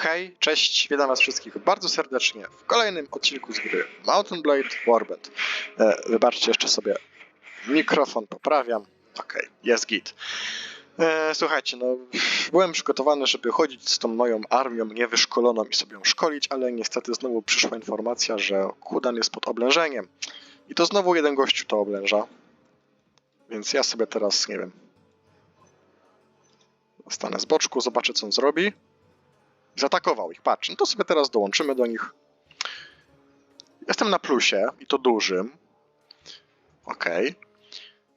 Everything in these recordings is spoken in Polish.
Hej, cześć, witam was wszystkich bardzo serdecznie w kolejnym odcinku z gry Mountain Blade Warband. E, wybaczcie, jeszcze sobie mikrofon poprawiam. Okej, jest git. E, słuchajcie, no byłem przygotowany, żeby chodzić z tą moją armią niewyszkoloną i sobie ją szkolić, ale niestety znowu przyszła informacja, że Kudan jest pod oblężeniem. I to znowu jeden gościu to oblęża. Więc ja sobie teraz, nie wiem, stanę z boczku, zobaczę co on zrobi. Zaatakował ich, patrz, no to sobie teraz dołączymy do nich. Jestem na plusie i to dużym. Okej.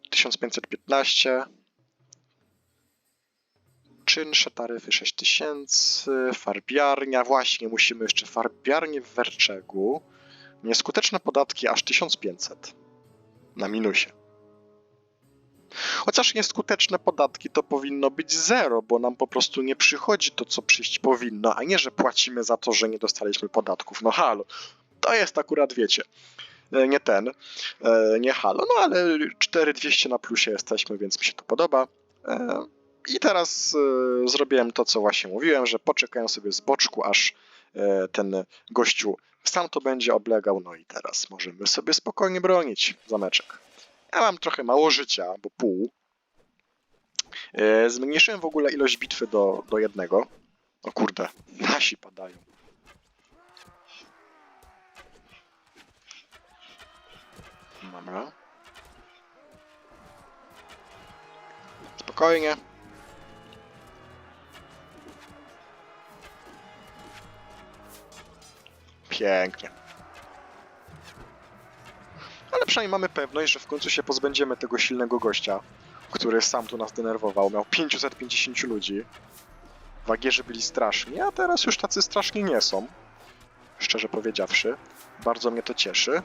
1515. Czynsze, taryfy 6000. Farbiarnia, właśnie, musimy jeszcze farbiarnię w Werczegu. Nieskuteczne podatki aż 1500. Na minusie. Chociaż nieskuteczne podatki to powinno być zero, bo nam po prostu nie przychodzi to, co przyjść powinno, a nie, że płacimy za to, że nie dostaliśmy podatków. No halo, to jest akurat, wiecie, e, nie ten, e, nie halo, no ale 4200 na plusie jesteśmy, więc mi się to podoba. E, I teraz zrobiłem to, co właśnie mówiłem, że poczekają sobie z boczku, aż ten gościu sam to będzie oblegał, no i teraz możemy sobie spokojnie bronić zameczek. Ja mam trochę mało życia, bo pół. E, Zmniejszyłem w ogóle ilość bitwy do, do jednego. O kurde, nasi padają. Dobra. Spokojnie. Pięknie. Przynajmniej mamy pewność, że w końcu się pozbędziemy tego silnego gościa, który sam tu nas denerwował. Miał 550 ludzi. Wagierzy byli straszni, a teraz już tacy straszni nie są. Szczerze powiedziawszy. Bardzo mnie to cieszy.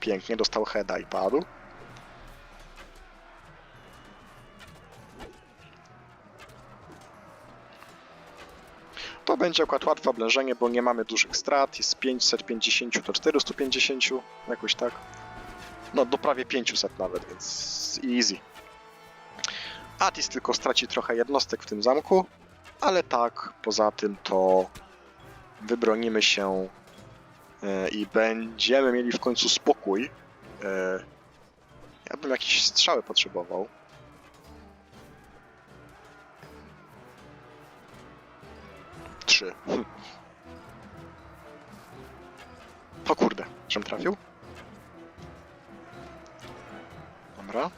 Pięknie dostał heada i padł. Będzie akurat łatwe oblężenie, bo nie mamy dużych strat. Jest 550 do 450, jakoś tak. No, do prawie 500 nawet, więc easy. Atis tylko straci trochę jednostek w tym zamku, ale tak, poza tym to wybronimy się e, i będziemy mieli w końcu spokój. E, ja bym jakieś strzały potrzebował. Hm. O kurde, żem trafił? Dobra.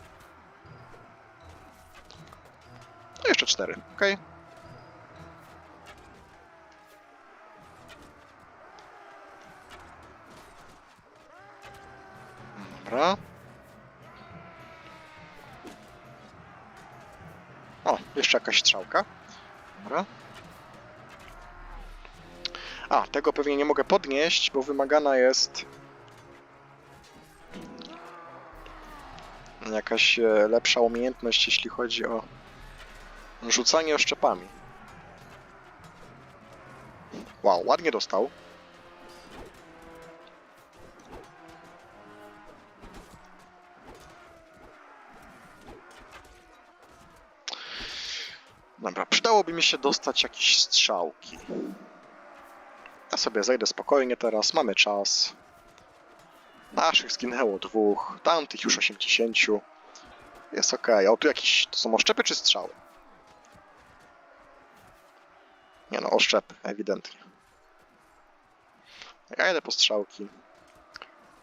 To jeszcze cztery, okej. Dobra. O, jeszcze jakaś strzałka. Dobra. A, tego pewnie nie mogę podnieść, bo wymagana jest jakaś e, lepsza umiejętność, jeśli chodzi o rzucanie oszczepami. Wow, ładnie dostał. Dobra, przydałoby mi się dostać jakieś strzałki. Sobie zejdę spokojnie teraz, mamy czas. Naszych zginęło dwóch, tamtych już 80. Jest ok. A tu jakieś. To są oszczepy czy strzały? Nie no, oszczepy, ewidentnie. Ja jedę po strzałki.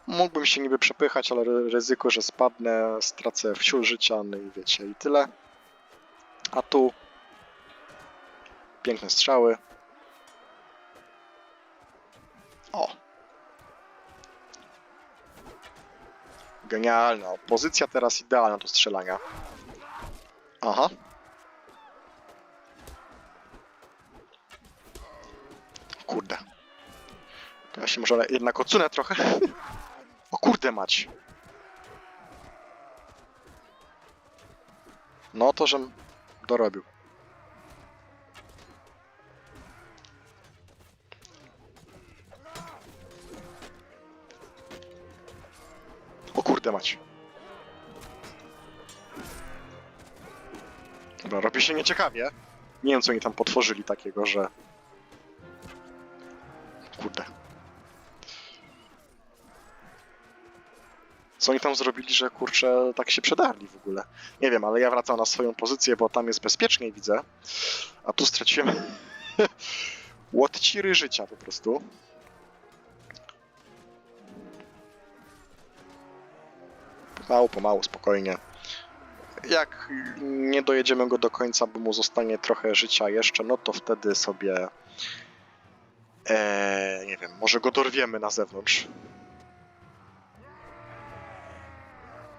Mógłbym się niby przepychać, ale ry- ryzyko, że spadnę, stracę wsiul życia, no i wiecie, i tyle. A tu piękne strzały. O, Genialna. Pozycja teraz idealna do strzelania. Aha. Kurde. To ja się może jednak odsunę trochę. O kurde mać. No to, żem dorobił. Się nieciekawie. Nie wiem, co oni tam potworzyli takiego, że... Kurde. Co oni tam zrobili, że kurczę, tak się przedarli w ogóle? Nie wiem, ale ja wracam na swoją pozycję, bo tam jest bezpieczniej, widzę. A tu straciłem łotciry życia po prostu. Pomału, pomału, spokojnie. Jak nie dojedziemy go do końca, bo mu zostanie trochę życia jeszcze, no to wtedy sobie. E, nie wiem, może go dorwiemy na zewnątrz.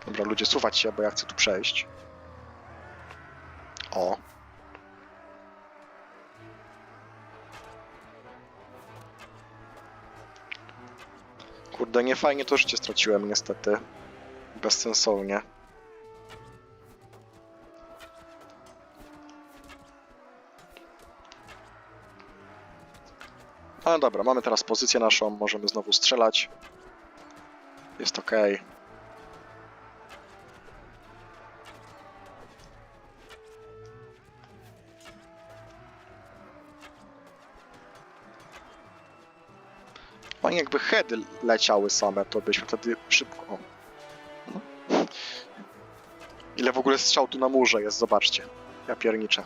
Dobra, ludzie, suwać się, bo ja chcę tu przejść. O. Kurde, nie fajnie to życie straciłem niestety. Bezsensownie. Ale dobra, mamy teraz pozycję naszą, możemy znowu strzelać. Jest ok. Fajnie jakby heady leciały same, to byśmy wtedy szybko... O. No. Ile w ogóle strzał tu na murze jest, zobaczcie. Ja pierniczę.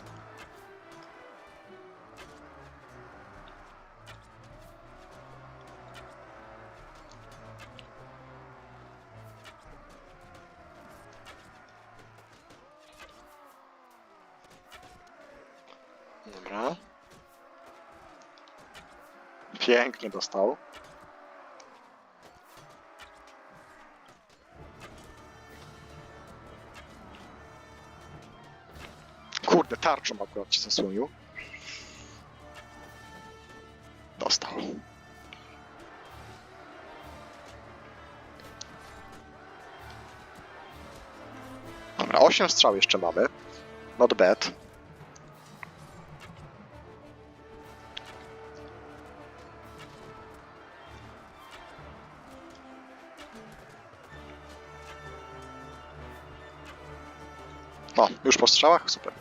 Pięknie dostał. Kurde, tarczą akurat ci zasłonił. Dostał. Dobra, 8 strzał jeszcze mamy. Not bad. No, już po strzałach? Super.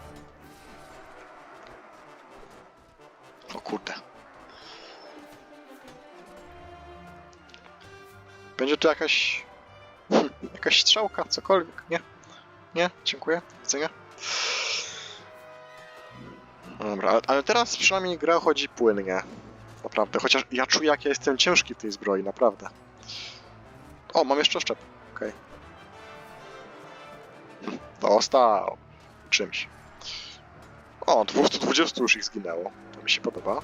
O kurde. Będzie tu jakaś... Hmm, jakaś strzałka, cokolwiek, nie? Nie? Dziękuję. Do widzenia. Dobra, ale, teraz przynajmniej gra chodzi płynnie. Naprawdę, chociaż ja czuję jak ja jestem ciężki w tej zbroi, naprawdę. O, mam jeszcze szczep. Okej. Dostał. Czymś. O, 220 już ich zginęło. To mi się podoba.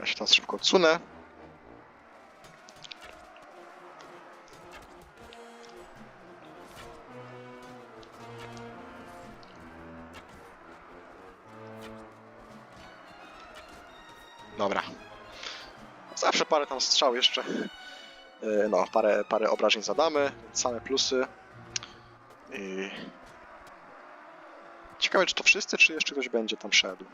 Ja się teraz szybko odsunę. Parę tam strzał jeszcze. Yy, No, parę, parę obrażeń zadamy. Same plusy. I... Ciekawe, czy to wszyscy, czy jeszcze ktoś będzie tam szedł.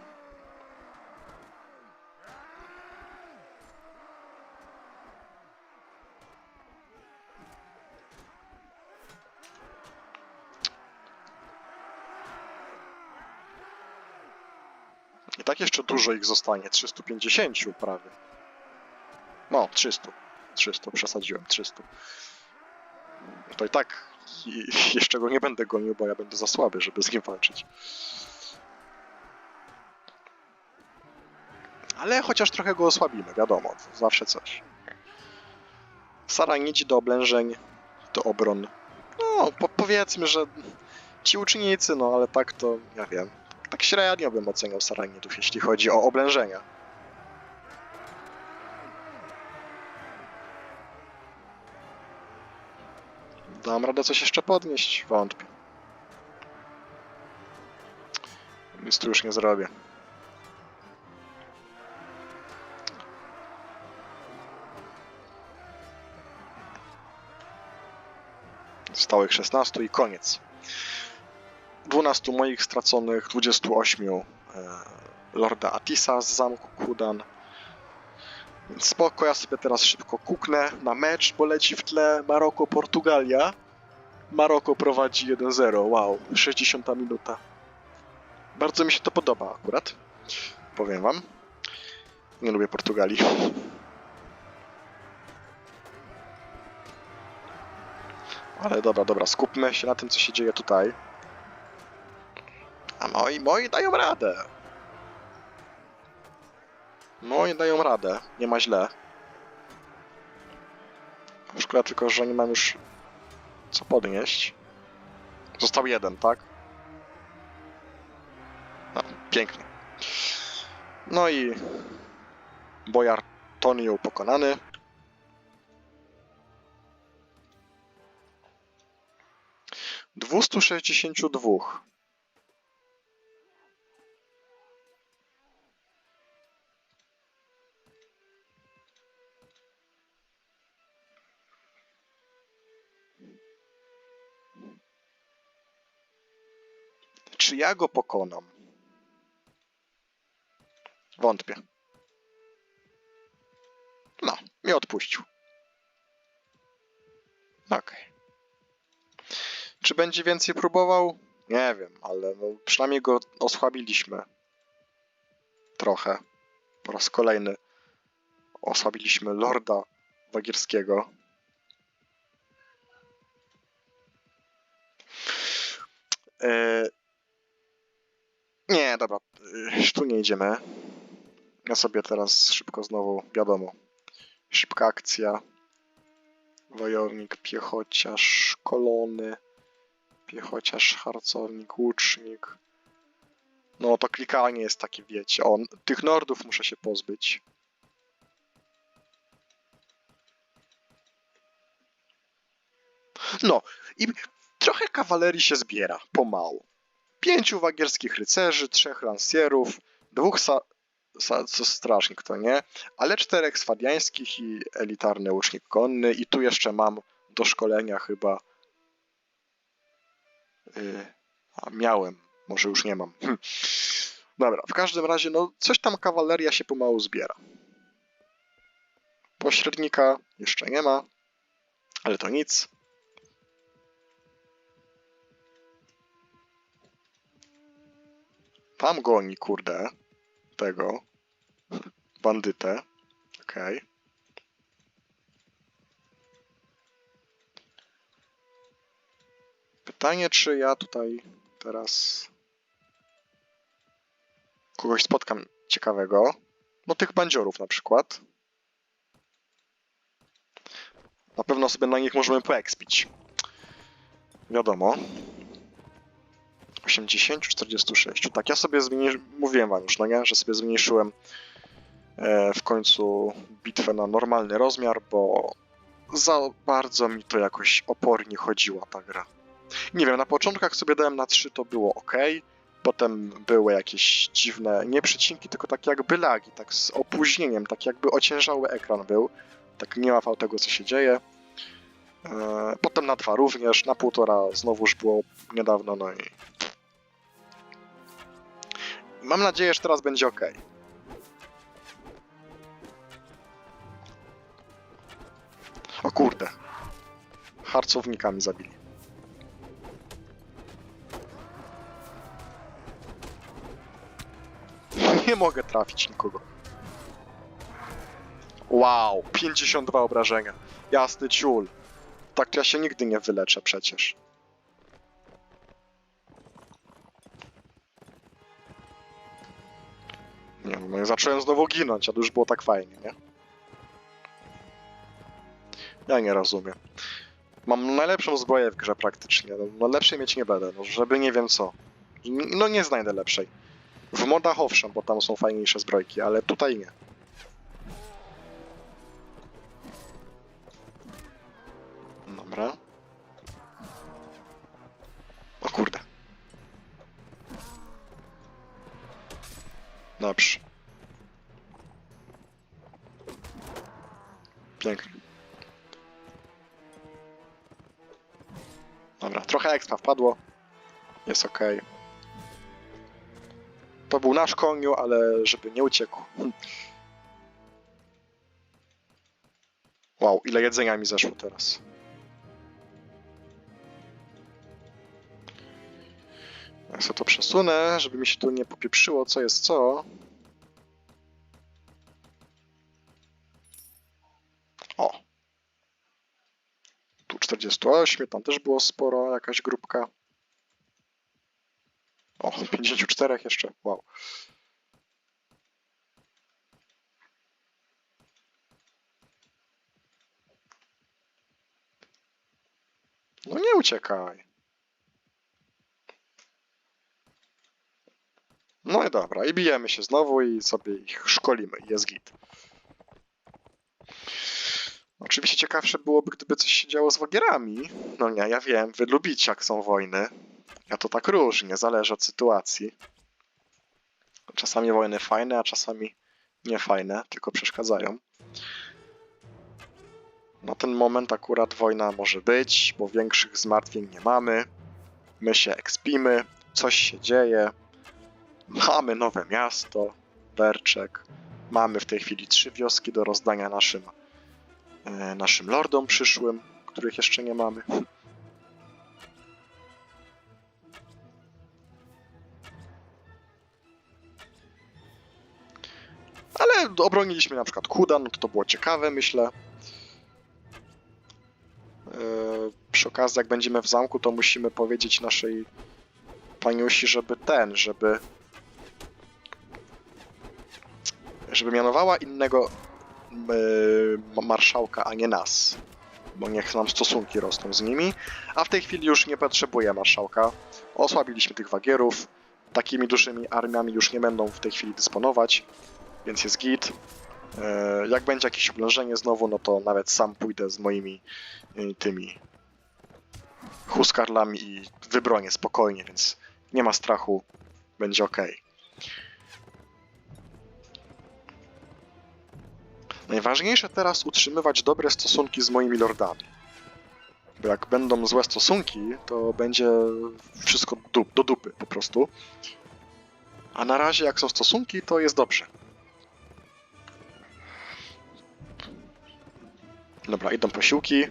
I tak jeszcze dużo ich zostanie, 350 prawie. No, 300. 300, przesadziłem, 300. To i tak jeszcze go nie będę gonił, bo ja będę za słaby, żeby z nim walczyć. Ale chociaż trochę go osłabimy, wiadomo, zawsze coś. Saranici do oblężeń, do obron. No, po powiedzmy, że ci uczynnicy, no ale tak to, ja wiem, tak średnio bym oceniał Saranitów, jeśli chodzi o oblężenia. Dam radę coś jeszcze podnieść? Wątpię. Nic tu już nie zrobię. Stałych 16 i koniec. 12 moich straconych, 28 e, Lorda Atisa z zamku Kudan. Spoko, ja sobie teraz szybko kuknę na mecz, bo leci w tle Maroko-Portugalia. Maroko prowadzi 1-0, wow, 60 minuta. Bardzo mi się to podoba akurat, powiem wam. Nie lubię Portugalii. Ale dobra, dobra, skupmy się na tym, co się dzieje tutaj. A moi, moi dają radę. Moi dają radę, nie ma źle. Szkoda tylko, że nie mam już co podnieść. Został jeden, tak? No, pięknie. No i Bojar Tonio pokonany. Dwustu sześćdziesięciu dwóch. Ja go pokonam? Wątpię. No, mnie odpuścił. Okej. Czy będzie więcej próbował? Nie wiem, ale no, przynajmniej go osłabiliśmy. Trochę. Po raz kolejny osłabiliśmy Lorda Wagierskiego. Eee, nie, dobra, y, tu nie idziemy. Ja sobie teraz szybko znowu, wiadomo, szybka akcja. Wojownik, piechociarz, szkolony, piechociarz, harcownik, łucznik. No to klikanie jest takie, wiecie, on, tych nordów muszę się pozbyć. No i trochę kawalerii się zbiera, pomału pięciu wagierskich rycerzy, trzech lansierów, dwóch sa, sa, co strażnik to nie, ale czterech swadiańskich i elitarny łucznik konny i tu jeszcze mam do szkolenia chyba yy, a miałem, może już nie mam. Hm. Dobra, w każdym razie no coś tam kawaleria się pomału zbiera. Pośrednika jeszcze nie ma, ale to nic. Tam goni, kurde, tego bandytę. Okej. Pytanie, czy ja tutaj teraz kogoś spotkam ciekawego. No tych bandziorów na przykład. Na pewno sobie na nich możemy poekspić. Wiadomo. 80, 46. Tak, ja sobie zmniejszyłem, mówiłem wam już, no nie, że sobie zmniejszyłem e, w końcu bitwę na normalny rozmiar, bo za bardzo mi to jakoś opornie chodziła ta gra. Nie wiem, na początkach sobie dałem na 3, to było ok, potem były jakieś dziwne, nie przecinki, tylko takie jakby lagi, tak z opóźnieniem, tak jakby ociężały ekran był, tak nie łapał tego, co się dzieje. E, Potem na dwa również, na półtora znowuż było niedawno, no i Mam nadzieję, że teraz będzie ok. O kurde. Harcownikami zabili. Nie mogę trafić nikogo. Wow, 52 obrażenia. Jasny ciul. Tak to ja się nigdy nie wyleczę przecież. Nie no i zacząłem znowu ginąć, a to już było tak fajnie, nie? Ja nie rozumiem. Mam najlepszą zbroję w grze praktycznie, no, no lepszej mieć nie będę, no żeby nie wiem co. No nie znajdę lepszej. W modach owszem, bo tam są fajniejsze zbrojki, ale tutaj nie. Dobra. Dobrze. Pięknie. Dobra, trochę expa wpadło. Jest ok. To był nasz koniu, ale żeby nie uciekł. Wow, ile jedzenia mi zeszło teraz. Ja sobie to przesunę, żeby mi się tu nie popieprzyło, co jest co. O. Tu 48, tam też było sporo, jakaś grupka. O, 54 jeszcze, wow. No nie uciekaj. No i dobra, i bijemy się znowu i sobie ich szkolimy, jest git. Oczywiście ciekawsze byłoby, gdyby coś się działo z wagierami. No nie, ja wiem, wy lubicie jak są wojny. Ja to tak różnie, zależy od sytuacji. Czasami wojny fajne, a czasami nie fajne, tylko przeszkadzają. Na ten moment akurat wojna może być, bo większych zmartwień nie mamy. My się ekspimy, coś się dzieje. Mamy nowe miasto, Berczek. Mamy w tej chwili trzy wioski do rozdania naszym, e, naszym lordom przyszłym, których jeszcze nie mamy. Ale obroniliśmy na przykład Kudan, no to, to było ciekawe, myślę. E, Przy okazji, jak będziemy w zamku, to musimy powiedzieć naszej paniusi, żeby ten, żeby żeby mianowała innego e, marszałka, a nie nas. Bo niech nam stosunki rosną z nimi. A w tej chwili już nie potrzebuje marszałka. Osłabiliśmy tych wagierów. Takimi dużymi armiami już nie będą w tej chwili dysponować, więc jest git. E, Jak będzie jakieś oblężenie znowu, no to nawet sam pójdę z moimi e, tymi huskarlami i wybronię spokojnie, więc nie ma strachu, będzie ok. Najważniejsze teraz utrzymywać dobre stosunki z moimi lordami. Bo jak będą złe stosunki, to będzie wszystko du do dupy po prostu. A na razie jak są stosunki, to jest dobrze. Dobra, idą posiłki.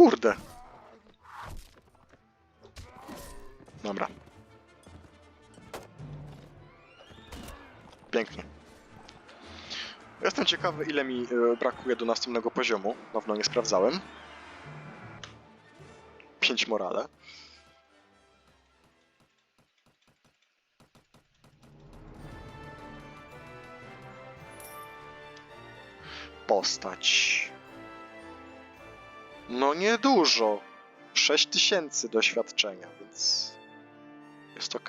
Kurde. Dobra. Pięknie. Jestem ciekawy, ile mi e, brakuje do następnego poziomu. Dawno nie sprawdzałem. 5 morale. Postać. No niedużo. 6000 doświadczenia, więc jest ok.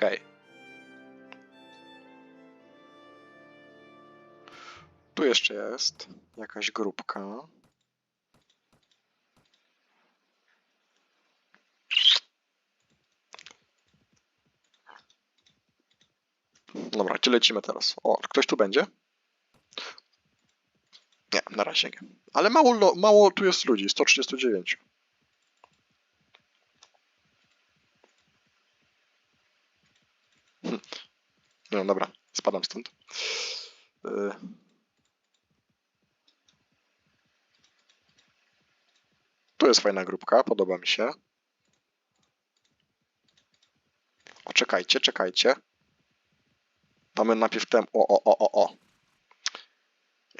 Tu jeszcze jest jakaś grupka. Dobra, gdzie lecimy teraz? O, ktoś tu będzie? Nie, na razie nie. Ale mało, mało tu jest ludzi, 139. Hm. No dobra, spadam stąd. Y. Tu jest fajna grupka, podoba mi się. O, czekajcie, czekajcie. Mamy najpierw ten... O, o, o, o, o.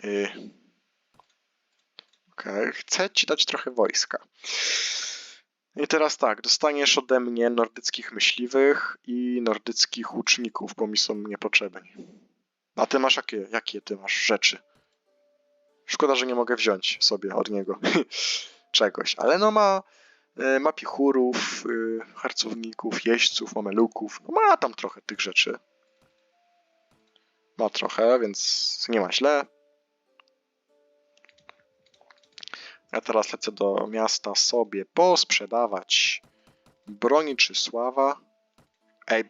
Y. Chcę ci dać trochę wojska. I teraz tak, dostaniesz ode mnie nordyckich myśliwych i nordyckich łuczników, bo mi są niepotrzebni. A ty masz jakie, jakie ty masz rzeczy? Szkoda, że nie mogę wziąć sobie od niego czegoś, ale no ma, y, ma pichurów, y, harcowników, jeźdźców, mameluków, ma tam trochę tych rzeczy. Ma trochę, więc nie ma źle. Ja teraz lecę do miasta sobie posprzedawać broni czy sława. Ej,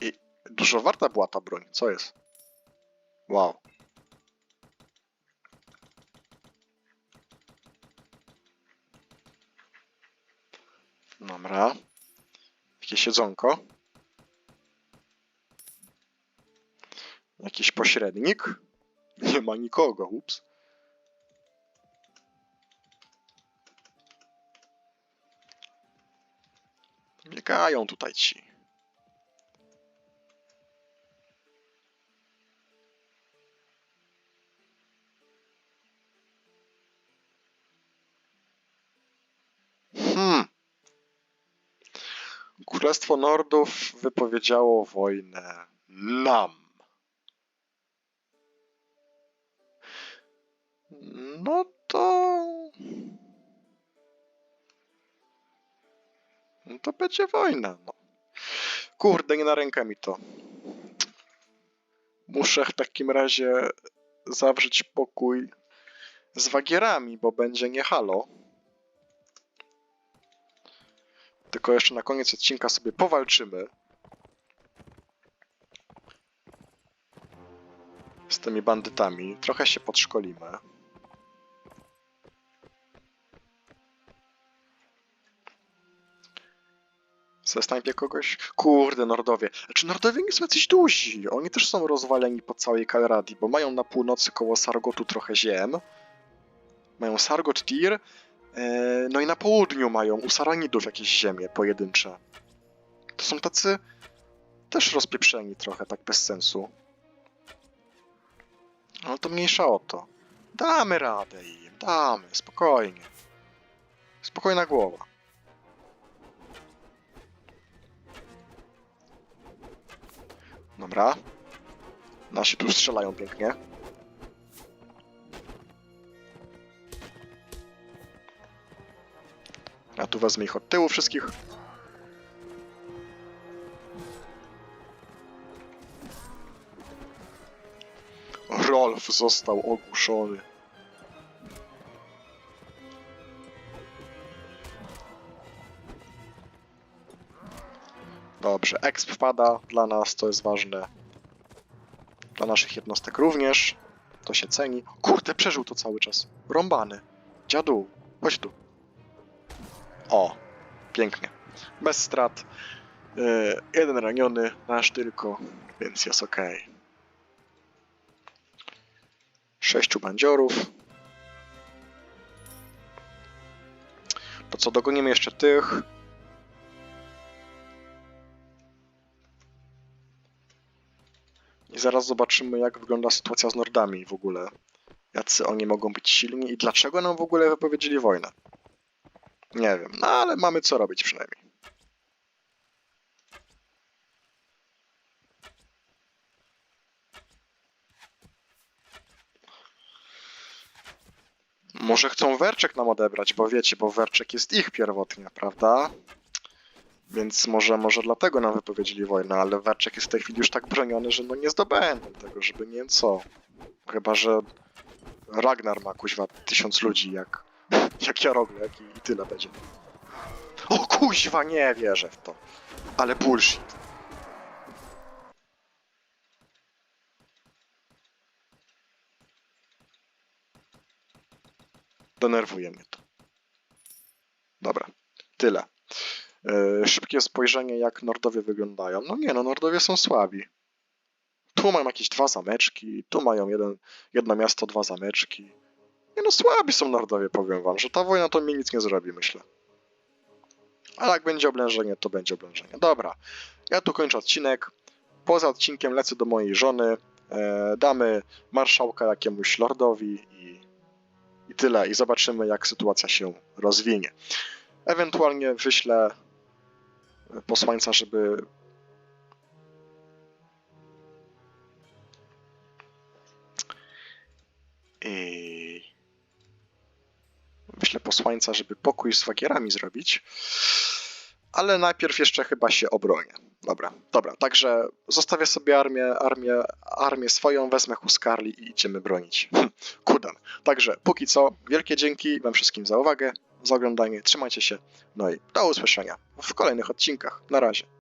i dużo warta była ta broń, co jest? Wow. Dobra. Jakieś siedzonko? Jakiś pośrednik. Nie ma nikogo, ups. Biegają tutaj ci. Hmm. Królestwo Nordów wypowiedziało wojnę nam. No to. No to będzie wojna. No. Kurde, nie na rękę mi to. Muszę w takim razie zawrzeć pokój z wagierami, bo będzie nie halo. Tylko jeszcze na koniec odcinka sobie powalczymy. Z tymi bandytami. Trochę się podszkolimy. Zastąpię kogoś? Kurde, Nordowie. Znaczy, Nordowie nie są jacyś duzi. Oni też są rozwaleni po całej Kalradii, bo mają na północy koło Sargotu trochę ziem. Mają Sargot Tir. e, No i na południu mają u Saranidów jakieś ziemie pojedyncze. To są tacy też rozpieprzeni trochę, tak bez sensu. Ale to mniejsza o to. Damy radę im, damy, spokojnie. Spokojna głowa. Dobra. Nasi tu strzelają pięknie. Ja tu wezmę ich od tyłu wszystkich. Rolf został ogłuszony. Dobrze, exp wpada dla nas, to jest ważne. Dla naszych jednostek również. To się ceni. Kurde, przeżył to cały czas. Rąbany. Dziadu, chodź tu. O, pięknie. Bez strat. Yy, jeden raniony, nasz tylko, więc jest ok. Sześciu bandziorów. To co, dogonimy jeszcze tych. Zaraz zobaczymy, jak wygląda sytuacja z Nordami w ogóle. Jacy oni mogą być silni i dlaczego nam w ogóle wypowiedzieli wojnę. Nie wiem, no ale mamy co robić przynajmniej. Może chcą Werczek nam odebrać, bo wiecie, bo Werczek jest ich pierwotnie, prawda? Więc może, może dlatego nam wypowiedzieli wojnę, ale Werczek jest w tej chwili już tak broniony, że no nie zdobędą tego, żeby nie wiem co. Chyba, że Ragnar ma kuźwa tysiąc ludzi jak, jak Jaroglek i, i tyle będzie. O kuźwa, nie wierzę w to. Ale bullshit. Denerwuje mnie to. Dobra, tyle. Yy, szybkie spojrzenie, jak Nordowie wyglądają. No nie, no Nordowie są słabi. Tu mają jakieś dwa zameczki, tu mają jeden, jedno miasto, dwa zameczki. Nie no, słabi są Nordowie, powiem wam, że ta wojna to mi nic nie zrobi, myślę. Ale jak będzie oblężenie, to będzie oblężenie. Dobra, ja tu kończę odcinek. Poza odcinkiem lecę do mojej żony, e, damy marszałka jakiemuś lordowi i, i tyle. I zobaczymy, jak sytuacja się rozwinie. Ewentualnie wyślę posłańca, żeby i wyślę posłańca, żeby pokój z wagierami zrobić. Ale najpierw jeszcze chyba się obronię. Dobra, dobra, także zostawię sobie armię, armię, armię swoją, wezmę Huskarli i idziemy bronić. Kudan. Także póki co, wielkie dzięki wam wszystkim za uwagę, za oglądanie, trzymajcie się, no i do usłyszenia w kolejnych odcinkach. Na razie.